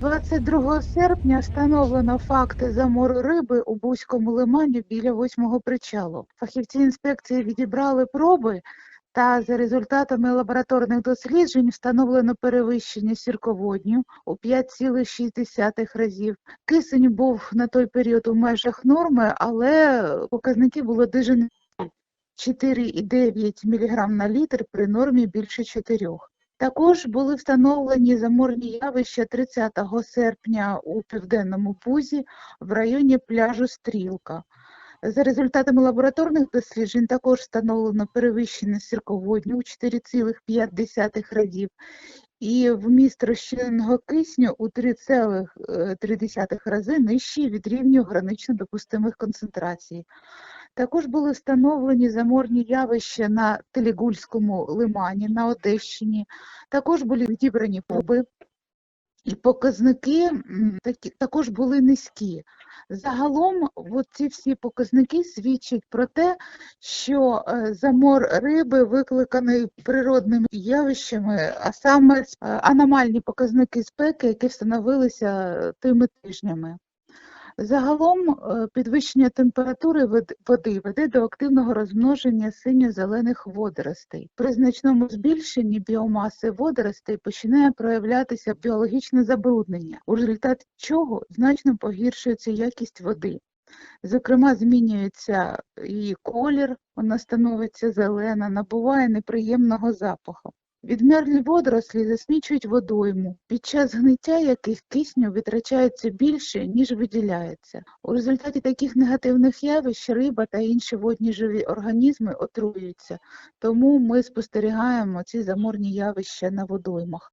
22 серпня встановлено факти замору риби у Бузькому лимані біля восьмого причалу. Фахівці інспекції відібрали проби та за результатами лабораторних досліджень встановлено перевищення сірководню у 5,6 разів. Кисень був на той період у межах норми, але показники були дуже 4,9 мг на літр при нормі більше 4. Також були встановлені заморні явища 30 серпня у південному Бузі в районі пляжу Стрілка. За результатами лабораторних досліджень також встановлено перевищення сірководню у 4,5 разів і вміст розчиненого кисню у 3,3 рази нижчий від рівню гранично допустимих концентрацій. Також були встановлені заморні явища на Телігульському лимані на Одещині. Також були відібрані проби, і показники такі, також були низькі. Загалом ці всі показники свідчать про те, що е, замор риби викликаний природними явищами, а саме е, аномальні показники спеки, які встановилися е, тими тижнями. Загалом е, підвищення температури води веде до активного розмноження синьо-зелених водоростей. При значному збільшенні біомаси водоростей починає проявлятися біологічне забруднення, у результаті чого значно погіршується якість води. Зокрема, змінюється її колір, вона становиться зелена, набуває неприємного запаху. Відмерлі водорослі засмічують водойму, під час гниття яких кисню витрачається більше, ніж виділяється. У результаті таких негативних явищ риба та інші водні живі організми отруюються, тому ми спостерігаємо ці заморні явища на водоймах.